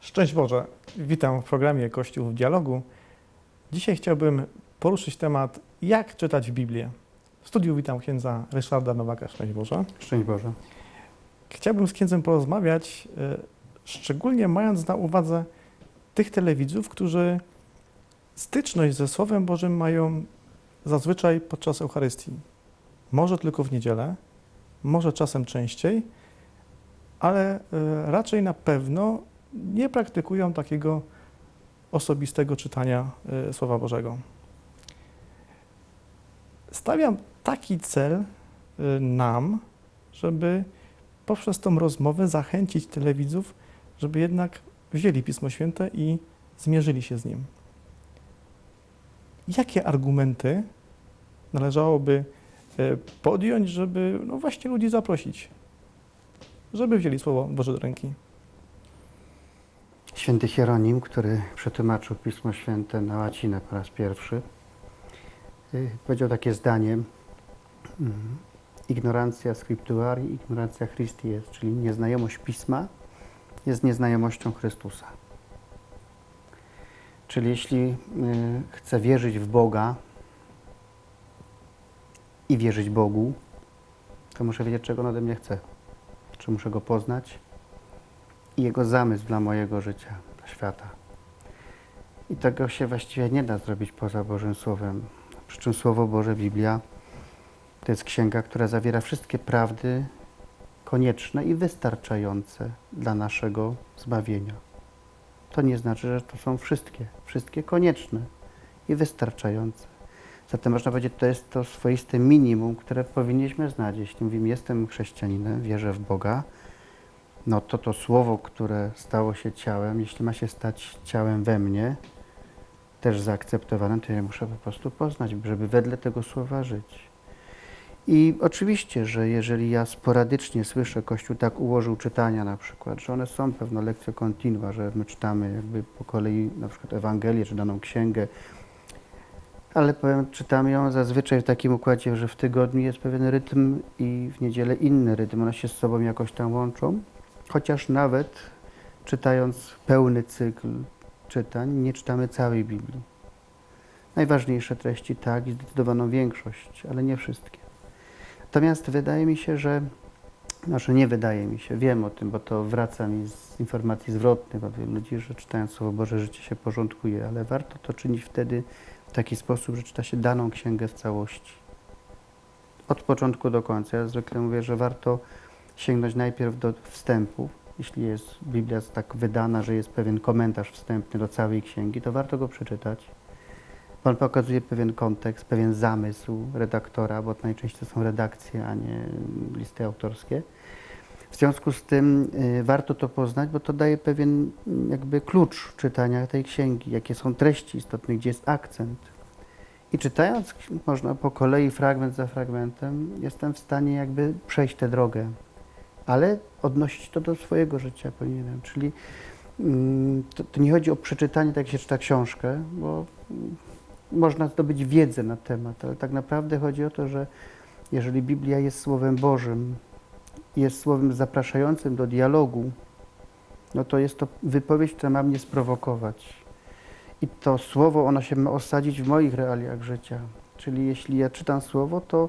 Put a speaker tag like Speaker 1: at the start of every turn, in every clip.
Speaker 1: Szczęść Boże, witam w programie Kościół w Dialogu. Dzisiaj chciałbym poruszyć temat, jak czytać Biblię. W studiu witam księdza Ryszarda Nowaka. Szczęść Boże.
Speaker 2: Szczęść Boże.
Speaker 1: Chciałbym z księdzem porozmawiać, e, szczególnie mając na uwadze tych telewidzów, którzy styczność ze Słowem Bożym mają zazwyczaj podczas Eucharystii. Może tylko w niedzielę, może czasem częściej, ale e, raczej na pewno nie praktykują takiego osobistego czytania e, Słowa Bożego. Stawiam taki cel e, nam, żeby poprzez tą rozmowę zachęcić telewidzów, żeby jednak wzięli Pismo Święte i zmierzyli się z nim. Jakie argumenty należałoby podjąć, żeby no właśnie ludzi zaprosić, żeby wzięli Słowo Boże do ręki?
Speaker 2: Święty Hieronim, który przetłumaczył Pismo Święte na łacinę po raz pierwszy, y, powiedział takie zdanie: mm, Ignorancja scriptuari, ignorancja Christi jest, czyli nieznajomość Pisma jest nieznajomością Chrystusa. Czyli jeśli y, chcę wierzyć w Boga i wierzyć Bogu, to muszę wiedzieć, czego on ode mnie chce. Czy muszę go poznać, i Jego zamysł dla mojego życia, dla świata. I tego się właściwie nie da zrobić poza Bożym Słowem. Przy czym Słowo Boże, Biblia, to jest księga, która zawiera wszystkie prawdy konieczne i wystarczające dla naszego zbawienia. To nie znaczy, że to są wszystkie, wszystkie konieczne i wystarczające. Zatem można powiedzieć, to jest to swoiste minimum, które powinniśmy znać. Jeśli mówimy, jestem chrześcijaninem, wierzę w Boga, no to to słowo, które stało się ciałem, jeśli ma się stać ciałem we mnie, też zaakceptowanym, to ja muszę po prostu poznać, żeby wedle tego słowa żyć. I oczywiście, że jeżeli ja sporadycznie słyszę, Kościół tak ułożył czytania na przykład, że one są pewna lekcja kontinua, że my czytamy jakby po kolei na przykład Ewangelię czy daną księgę, ale powiem, czytamy ją zazwyczaj w takim układzie, że w tygodniu jest pewien rytm i w niedzielę inny rytm, one się z sobą jakoś tam łączą. Chociaż nawet czytając pełny cykl czytań, nie czytamy całej Biblii. Najważniejsze treści tak i zdecydowaną większość, ale nie wszystkie. Natomiast wydaje mi się, że, znaczy nie wydaje mi się, wiem o tym, bo to wraca mi z informacji zwrotnych od wielu ludzi, że czytając Słowo Boże życie się porządkuje, ale warto to czynić wtedy w taki sposób, że czyta się daną księgę w całości. Od początku do końca. Ja zwykle mówię, że warto sięgnąć najpierw do wstępu. Jeśli jest Biblia tak wydana, że jest pewien komentarz wstępny do całej księgi, to warto go przeczytać. Pan pokazuje pewien kontekst, pewien zamysł redaktora, bo najczęściej to są redakcje, a nie listy autorskie. W związku z tym y, warto to poznać, bo to daje pewien y, jakby klucz czytania tej księgi, jakie są treści istotne, gdzie jest akcent. I czytając można po kolei fragment za fragmentem, jestem w stanie jakby przejść tę drogę ale odnosić to do swojego życia powinienem. Czyli mm, to, to, nie chodzi o przeczytanie, tak jak się czyta książkę, bo mm, można zdobyć wiedzę na temat, ale tak naprawdę chodzi o to, że jeżeli Biblia jest Słowem Bożym, jest Słowem zapraszającym do dialogu, no to jest to wypowiedź, która ma mnie sprowokować. I to Słowo, ono się ma osadzić w moich realiach życia. Czyli jeśli ja czytam Słowo, to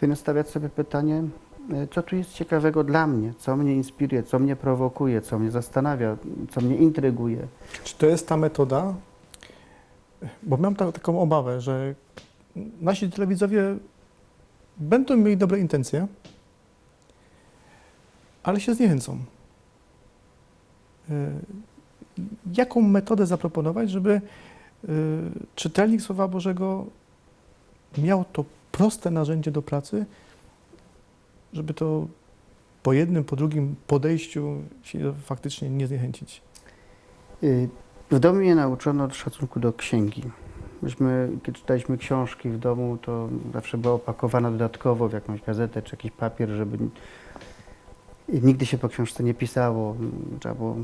Speaker 2: powinien stawiać sobie pytanie, E, co tu jest ciekawego dla mnie, co mnie inspiruje, co mnie prowokuje, co mnie zastanawia, co mnie intryguje.
Speaker 1: Czy to jest ta metoda? Bo mam ta, taką obawę, że nasi telewidzowie będą mieli dobre intencje, ale się zniechęcą. E, jaką metodę zaproponować, żeby e, czytelnik Słowa Bożego miał to proste narzędzie do pracy, żeby to po jednym, po drugim podejściu się faktycznie nie zniechęcić?
Speaker 2: Y, w domu mnie nauczono szacunku do księgi. Myśmy, kiedy czytaliśmy książki w domu, to zawsze była opakowana dodatkowo w jakąś gazetę czy jakiś papier, żeby nigdy się po książce nie pisało, albo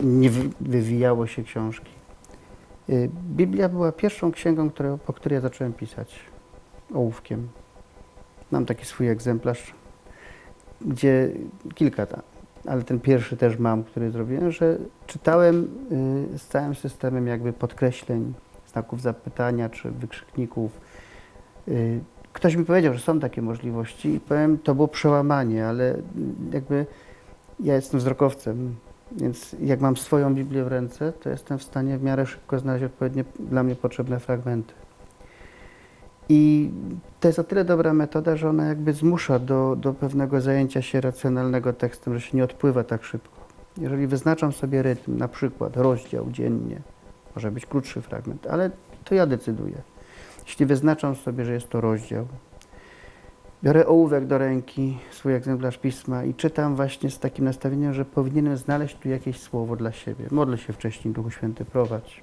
Speaker 2: nie wywijało się książki. Y, Biblia była pierwszą księgą, które, po której ja zacząłem pisać ołówkiem Mam taki swój egzemplarz, gdzie kilka, ta, ale ten pierwszy też mam, który zrobiłem, że czytałem y, z całym systemem jakby podkreśleń, znaków zapytania czy wykrzykników. Ktoś mi powiedział, że są takie możliwości i powiem, to było przełamanie, ale jakby ja jestem wzrokowcem, więc jak mam swoją Biblię w ręce, to jestem w stanie w miarę szybko znaleźć odpowiednie dla mnie potrzebne fragmenty. I to jest o tyle dobra metoda, że ona jakby zmusza do, do pewnego zajęcia się racjonalnego tekstem, że się nie odpływa tak szybko. Jeżeli wyznaczam sobie rytm, na przykład rozdział dziennie, może być krótszy fragment, ale to ja decyduję. Jeśli wyznaczam sobie, że jest to rozdział, biorę ołówek do ręki, swój egzemplarz pisma i czytam właśnie z takim nastawieniem, że powinienem znaleźć tu jakieś słowo dla siebie. Modlę się wcześniej, Duchu Święty prowadź.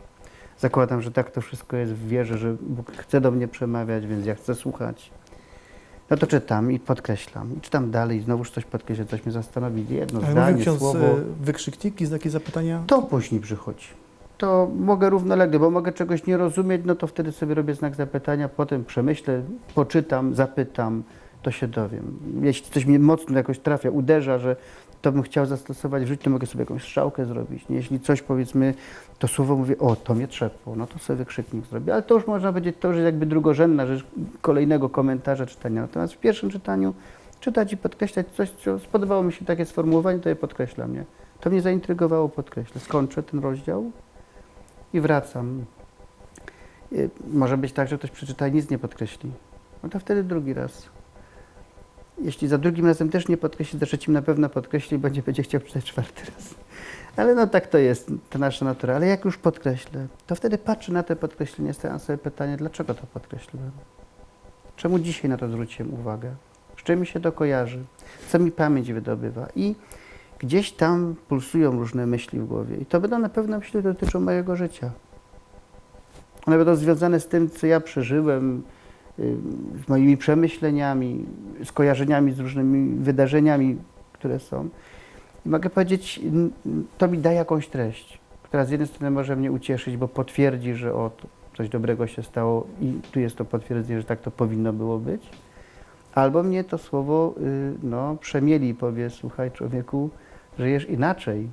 Speaker 2: Zakładam, że tak to wszystko jest w wierze, że Bóg chce do mnie przemawiać, więc ja chcę słuchać. No to czytam i podkreślam. I czytam dalej i znowuż coś podkreślam, coś mnie zastanowi. Jedno
Speaker 1: Ale
Speaker 2: zdanie,
Speaker 1: ksiądz
Speaker 2: słowo.
Speaker 1: e, wykrzykniki, znaki zapytania?
Speaker 2: To później przychodzi. To mogę równolegle, bo mogę czegoś nie rozumieć, no to wtedy sobie robię znak zapytania, potem przemyślę, poczytam, zapytam, to się dowiem. Jeśli coś mnie mocno jakoś trafia, uderza, że to bym chciał zastosować w życiu, to mogę sobie jakąś strzałkę zrobić. Jeśli coś powiedzmy, to słowo mówię, o, to mnie trzepło, no to sobie wykrzyknik zrobię. Ale to już można powiedzieć, to już jest jakby drugorzędna rzecz kolejnego komentarza czytania. Natomiast w pierwszym czytaniu czytać i podkreślać coś, co spodobało mi się takie sformułowanie, to je podkreślam, nie? To mnie zaintrygowało, podkreślę. Skończę ten rozdział i wracam. Może być tak, że ktoś przeczyta i nic nie podkreśli. No to wtedy drugi raz. Jeśli za drugim razem też nie podkreśli, za trzecim na pewno podkreśli i będzie, będzie chciał przeczytać czwarty raz. Ale no tak to jest, to nasza natura. Ale jak już podkreślę, to wtedy patrzę na te podkreślenie, stawiam sobie pytanie, dlaczego to podkreśliłem? Czemu dzisiaj na to zwróciłem uwagę? Z czym mi się to kojarzy? Co mi pamięć wydobywa? I gdzieś tam pulsują różne myśli w głowie. I to będą na pewno myśli, które dotyczą mojego życia. One będą związane z tym, co ja przeżyłem, y, z moimi przemyśleniami, skojarzeniami z różnymi wydarzeniami, które są. I mogę powiedzieć, to mi da jakąś treść, która z jednej strony może mnie ucieszyć, bo potwierdzi, że o, coś dobrego się stało i tu jest to potwierdzenie, że tak to powinno było być. Albo mnie to słowo y, no, przemieli i powie, słuchaj człowieku, żyjesz inaczej,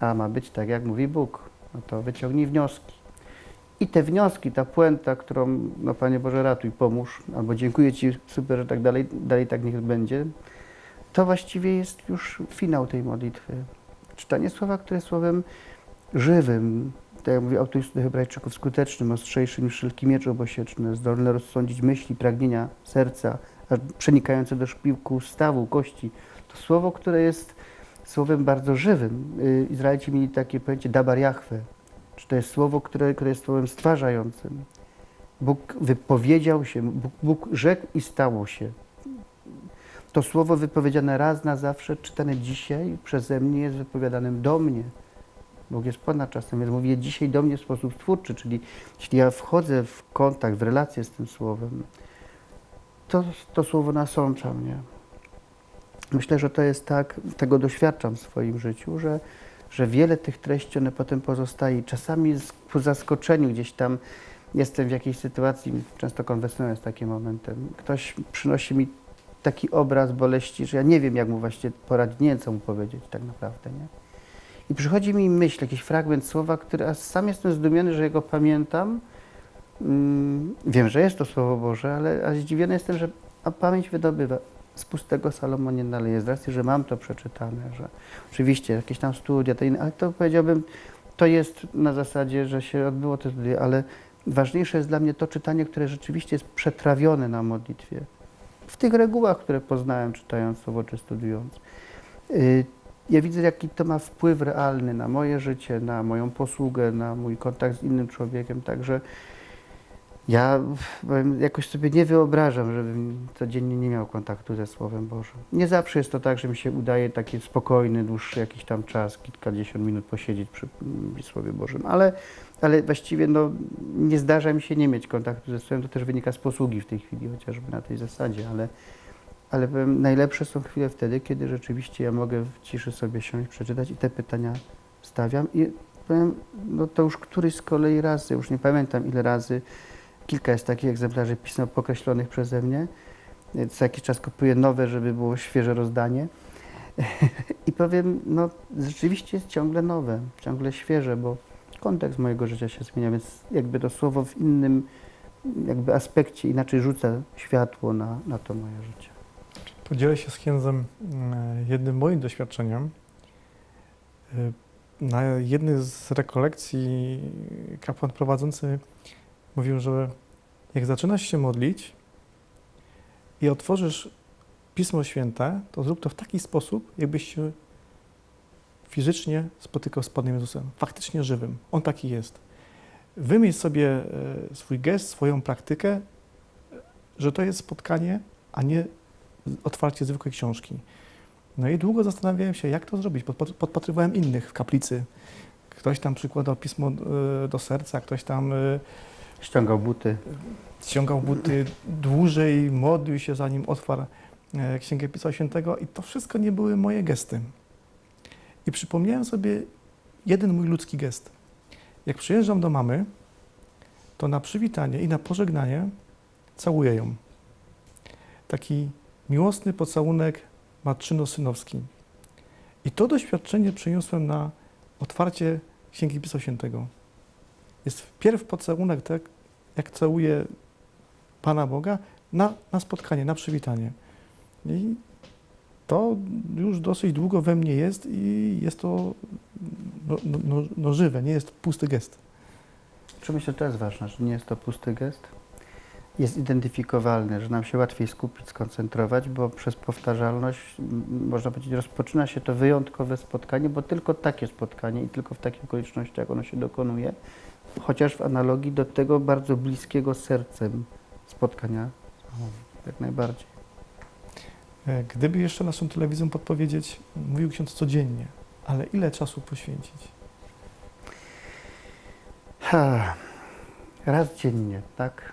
Speaker 2: a ma być tak, jak mówi Bóg. No to wyciągnij wnioski. I te wnioski, ta puenta, którą, no Panie Boże, ratuj, pomóż, albo dziękuję Ci, super, że tak dalej, dalej tak niech będzie, to właściwie jest już finał tej modlitwy. Czytanie słowa, które jest słowem żywym, tak jak mówi autor do Hebrajczyków, skutecznym, ostrzejszym niż wszelki miecz obosieczny, zdolny rozsądzić myśli, pragnienia serca, przenikające do szpiłku stawu, kości. To słowo, które jest słowem bardzo żywym. Y, Izraelici mieli takie pojęcie dabar Jahwe, czy to jest słowo, które, które jest słowem stwarzającym. Bóg wypowiedział się, Bóg, Bóg rzekł i stało się. To słowo wypowiedziane raz na zawsze, czytane dzisiaj przeze mnie, jest wypowiadanym do mnie. Bóg jest ponad czasem, więc mówi dzisiaj do mnie w sposób twórczy, czyli jeśli ja wchodzę w kontakt, w relację z tym słowem, to, to słowo nasącza mnie. Myślę, że to jest tak, tego doświadczam w swoim życiu, że, że wiele tych treści one potem pozostaje. Czasami po zaskoczeniu gdzieś tam jestem w jakiejś sytuacji, często konwersjonalnie z takim momentem, ktoś przynosi mi taki obraz boleści, że ja nie wiem, jak mu właśnie poradzić, nie wiem, co mu powiedzieć tak naprawdę, nie? I przychodzi mi myśl, jakiś fragment słowa, który a sam jestem zdumiony, że jego pamiętam. Mm, wiem, że jest to Słowo Boże, ale a zdziwiony jestem, że pamięć wydobywa. Z pustego Salomon nie naleje. Z racji, że mam to przeczytane, że oczywiście jakieś tam studia, to inne, ale to powiedziałbym, to jest na zasadzie, że się odbyło te studia, ale ważniejsze jest dla mnie to czytanie, które rzeczywiście jest przetrawione na modlitwie. W tych regułach, które poznałem czytając Słowo czy studiując. Y, ja widzę, jaki to ma wpływ realny na moje życie, na moją posługę, na mój kontakt z innym człowiekiem. Także ja jakoś sobie nie wyobrażam, żebym codziennie nie miał kontaktu ze Słowem Bożym. Nie zawsze jest to tak, że mi się udaje taki spokojny, dłuższy jakiś tam czas, kilkadziesiąt minut posiedzieć przy mm, Słowie Bożym, ale, ale właściwie no, nie zdarza mi się nie mieć kontaktu ze Słowem. To też wynika z posługi w tej chwili, chociażby na tej zasadzie, ale ale powiem, najlepsze są chwile wtedy, kiedy rzeczywiście ja mogę w ciszy sobie siąść, przeczytać i te pytania stawiam. I powiem, no to już któryś z kolei razy, już nie pamiętam ile razy, kilka jest takich egzemplarzy pism pokreślonych przeze mnie, Co jakiś czas kupuję nowe, żeby było świeże rozdanie. I powiem, no rzeczywiście jest ciągle nowe, ciągle świeże, bo kontekst mojego życia się zmienia, więc jakby to słowo w innym jakby aspekcie inaczej rzuca światło na, na to moje życie.
Speaker 1: Podzielę się z księdzem e, jednym moim doświadczeniem. E, Na jednej z rekolekcji kapłan prowadzący mówił, że jak zaczynasz się modlić i otworzysz Pismo Święte, to zrób to w taki sposób, jakbyś się fizycznie spotykał z Panem Jezusem, faktycznie żywym. On taki jest. Wymyśl sobie e, swój gest, swoją praktykę, że to jest spotkanie, a nie otwarcie zwykłej książki. No i długo zastanawiałem się, jak to zrobić. Podpat- Podpatrywałem innych w kaplicy. Ktoś tam przykładał pismo e, do serca, ktoś tam e,
Speaker 2: Ściągał buty.
Speaker 1: ściągał buty dłużej, modlił się zanim otwarł e, Księgę Pisma Świętego i to wszystko nie były moje gesty. I przypomniałem sobie jeden mój ludzki gest. Jak przyjeżdżam do mamy, to na przywitanie i na pożegnanie całuję ją. Taki miłosny pocałunek matczyno-synowski. I to doświadczenie przeniosłem na otwarcie Księgi Pisma Świętego. Jest wpierw pocałunek, tak jak całuję Pana Boga, na, na spotkanie, na przywitanie. I to już dosyć długo we mnie jest i jest to no, no, no, no żywe, nie jest pusty gest.
Speaker 2: Czy myślę, że to jest ważne, że nie jest to pusty gest? Jest identyfikowalny, że nam się łatwiej skupić, skoncentrować, bo przez powtarzalność, można powiedzieć, rozpoczyna się to wyjątkowe spotkanie, bo tylko takie spotkanie i tylko w takich okolicznościach ono się dokonuje, chociaż w analogii do tego bardzo bliskiego sercem spotkania, jak najbardziej.
Speaker 1: E, Gdyby jeszcze naszą telewizją podpowiedzieć, mówił ksiądz codziennie, ale ile czasu poświęcić?
Speaker 2: Ha, raz dziennie, tak?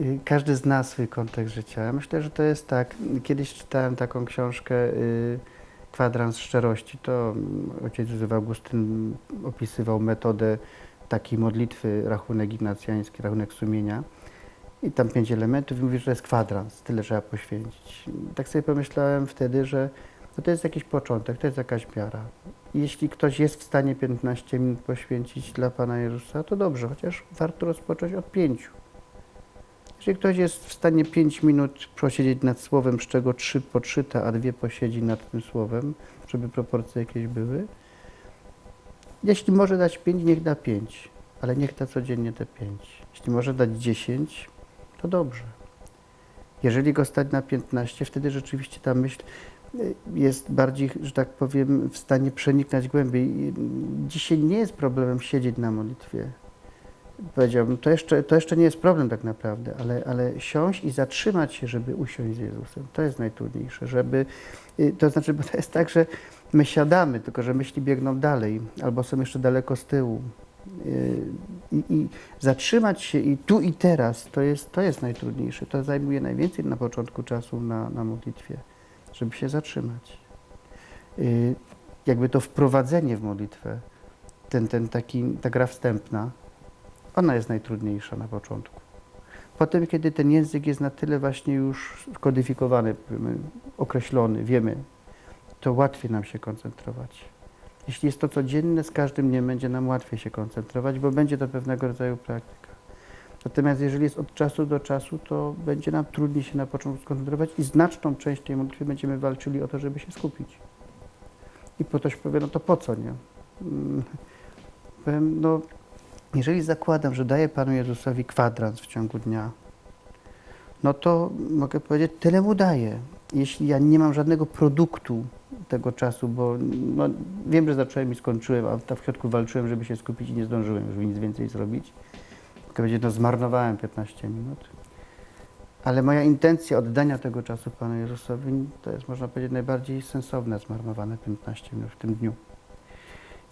Speaker 2: Y, Każdy zna swój kontekst życia. Myślę, że to jest tak. Kiedyś czytałem taką książkę y, Kwadrans Szczerości. To mm, ojciec Józef Augustyn opisywał metodę takiej modlitwy, rachunek ignacjański, rachunek sumienia. I tam pięć elementów i mówi, że to jest kwadrans, tyle trzeba poświęcić. Tak sobie pomyślałem wtedy, że no to jest jakiś początek, to jest jakaś miara. Jeśli ktoś jest w stanie 15 minut poświęcić dla Pana Jezusa, to dobrze, chociaż warto rozpocząć od pięciu. Jeżeli ktoś jest w stanie 5 minut posiedzieć nad słowem, z czego trzy poczyta, a dwie posiedzi nad tym słowem, żeby proporcje jakieś były, jeśli może dać 5, niech da 5, ale niech da codziennie te 5. Jeśli może dać 10, to dobrze. Jeżeli go stać na 15, wtedy rzeczywiście ta myśl y, jest bardziej, że tak powiem, w stanie przeniknąć głębiej. I Dzisiaj nie jest problemem siedzieć na modlitwie. Powiedziałbym, to jeszcze, to jeszcze nie jest problem tak naprawdę, ale, ale siąść i zatrzymać się, żeby usiąść z Jezusem. To jest najtrudniejsze, żeby, y, to znaczy, bo to jest tak, że my siadamy, tylko że myśli biegną dalej, albo są jeszcze daleko z tyłu. Y, I, i zatrzymać się i tu i teraz, to jest, to jest najtrudniejsze. To zajmuje najwięcej na początku czasu na, na modlitwie, żeby się zatrzymać. Y, Jakby to wprowadzenie w modlitwę, ten, ten taki, ta gra wstępna, ona jest najtrudniejsza na początku. Potem, kiedy ten język jest na tyle właśnie już kodyfikowany, powiemy, określony, wiemy, to łatwiej nam się koncentrować. Jeśli jest to codzienne, z każdym dniem będzie nam łatwiej się koncentrować, bo będzie to pewnego rodzaju praktyka. Natomiast jeżeli jest od czasu do czasu, to będzie nam trudniej się na początku skoncentrować i znaczną część tej modlitwy będziemy walczyli o to, żeby się skupić. I ktoś powie, no to po co, nie? Mm, Powiem, no, jeżeli zakładam, że daję Panu Jezusowi kwadrans w ciągu dnia, no to mogę powiedzieć, tyle mu daję. Jeśli ja nie mam żadnego produktu tego czasu, bo no, wiem, że zacząłem i skończyłem, a w środku walczyłem, żeby się skupić i nie zdążyłem, żeby nic więcej zrobić. Mogę powiedzieć, no zmarnowałem 15 minut. Ale moja intencja oddania tego czasu Panu Jezusowi to jest, można powiedzieć, najbardziej sensowne zmarnowane 15 minut w tym dniu.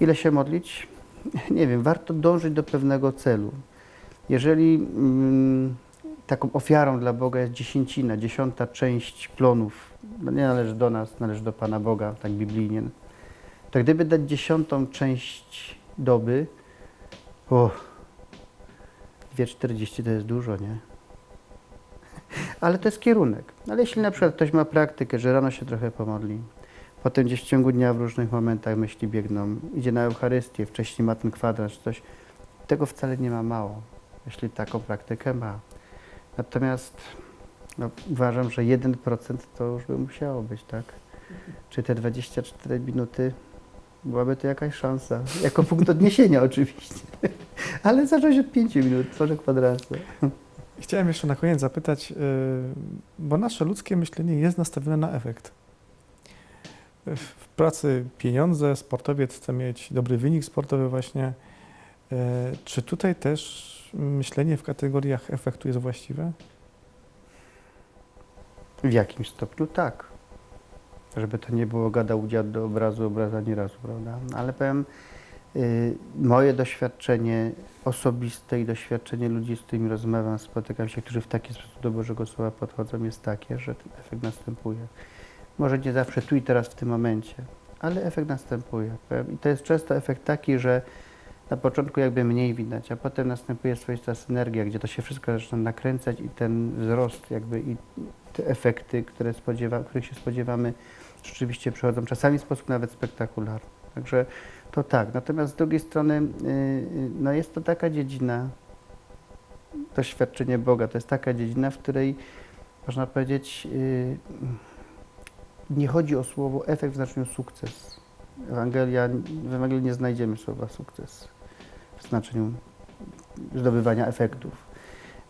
Speaker 2: Ile się modlić? Nie wiem, warto dążyć do pewnego celu. Jeżeli mm, taką ofiarą dla Boga jest dziesięcina, dziesiąta część plonów, no nie należy do nas, należy do Pana Boga, tak biblijnie, to gdyby dać dziesiątą część doby, o, 2,40 to jest dużo, nie? Ale to jest kierunek. Ale jeśli na przykład ktoś ma praktykę, że rano się trochę pomodli, potem gdzieś w ciągu dnia w różnych momentach myśli biegną, idzie na Eucharystię, wcześniej ma ten kwadrat czy coś, tego wcale nie ma mało, jeśli taką praktykę ma. Natomiast no, uważam, że 1% to już by musiało być, tak? Czy te 24 minuty byłaby to jakaś szansa? Jako punkt odniesienia oczywiście. Ale zacząć od 5 minut, tworzę kwadraty.
Speaker 1: Chciałem jeszcze na koniec zapytać, yy, bo nasze ludzkie myślenie jest nastawione na efekt. W pracy pieniądze, sportowiec chce mieć dobry wynik sportowy właśnie. Yy, Czy tutaj też myślenie w kategoriach efektu jest właściwe?
Speaker 2: W jakimś stopniu tak. Żeby to nie było gadał dziad do obrazu, obraza nie razu, prawda? Ale powiem, y, moje doświadczenie osobiste i doświadczenie ludzi, z którymi rozmawiam, spotykam się, którzy w taki sposób do Bożego Słowa podchodzą, jest takie, że ten efekt następuje. Może nie zawsze tu i teraz w tym momencie, ale efekt następuje. I to jest często efekt taki, że na początku jakby mniej widać, a potem następuje swoista synergia, gdzie to się wszystko zaczyna nakręcać i ten wzrost jakby i te efekty, które spodziewa, których się spodziewamy, rzeczywiście przychodzą czasami w sposób nawet spektakularny. Także to tak. Natomiast z drugiej strony y, y, no jest to taka dziedzina, doświadczenie Boga, to jest taka dziedzina, w której można powiedzieć y, nie chodzi o słowo efekt w znaczeniu sukces. Ewangelia, w Ewangelii nie znajdziemy słowa sukces w znaczeniu zdobywania efektów.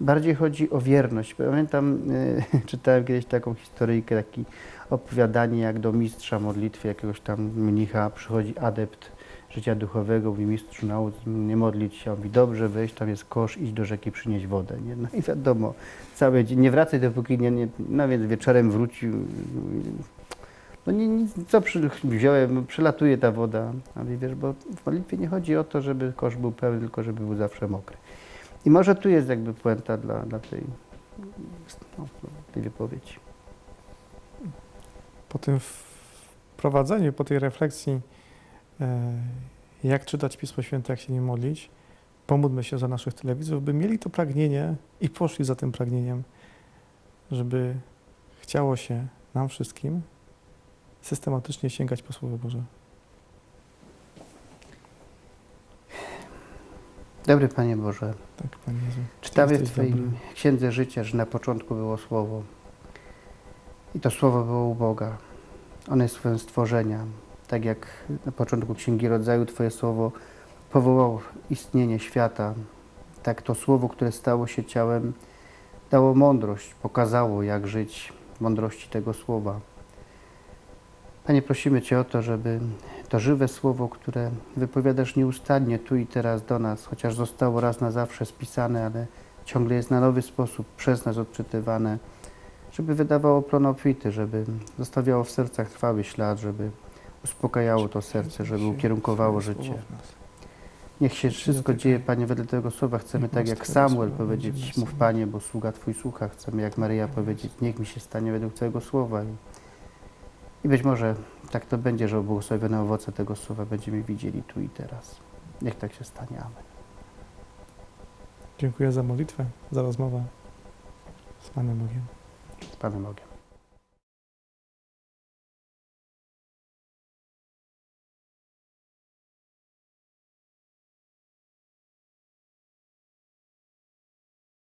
Speaker 2: Bardziej chodzi o wierność. Pamiętam, y, czytałem kiedyś taką historyjkę, takie opowiadanie, jak do mistrza modlitwy, jakiegoś tam mnicha przychodzi adept życia duchowego, mówi mistrzu nauc, nie modlić się, on mówi dobrze, weź, tam jest kosz, idź do rzeki, przynieść wodę. Nie? No i wiadomo, cały dzień, nie wracaj dopóki nie, nie no więc wieczorem wrócił, no nie, nic, co przy, wziąłem, przylatuje ta woda, ale wiesz, bo w modlitwie nie chodzi o to, żeby kosz był pełny, tylko żeby był zawsze mokry. I może tu jest jakby puenta dla, dla tej, no, tej wypowiedzi.
Speaker 1: Po tym wprowadzeniu, po tej refleksji, e, jak czytać Pismo Święte, jak się nie modlić, pomódlmy się za naszych telewizów, by mieli to pragnienie i poszli za tym pragnieniem, żeby chciało się nam wszystkim systematycznie sięgać po Słowo Boże.
Speaker 2: Dobry Panie Boże,
Speaker 1: Tak, Panie Jezu.
Speaker 2: czytamy w Twoim
Speaker 1: dobry.
Speaker 2: Księdze Życia, że na początku było Słowo i to Słowo było u Boga. Ono jest swoim stworzenia. Tak jak na początku Księgi Rodzaju Twoje Słowo powołało istnienie świata, tak to Słowo, które stało się ciałem, dało mądrość, pokazało jak żyć w mądrości tego Słowa. Panie, prosimy Cię o to, żeby to żywe Słowo, które wypowiadasz nieustannie tu i teraz do nas, chociaż zostało raz na zawsze spisane, ale ciągle jest na nowy sposób przez nas odczytywane, żeby wydawało plon obfity, żeby zostawiało w sercach trwały ślad, żeby uspokajało to serce, żeby ukierunkowało życie. Niech się wszystko dzieje, Panie, wedle tego słowa. Chcemy tak jak Samuel powiedzieć, mów Panie, bo sługa Twój słucha. Chcemy jak Maryja powiedzieć, niech mi się stanie według Twojego słowa. I, być może tak to będzie, że błogosławione owoce tego słowa będziemy widzieli tu i teraz. Niech tak się stanie. Amen.
Speaker 1: Dziękuję za modlitwę, za rozmowę z Panem Bogiem.
Speaker 2: Z Panem Bogiem.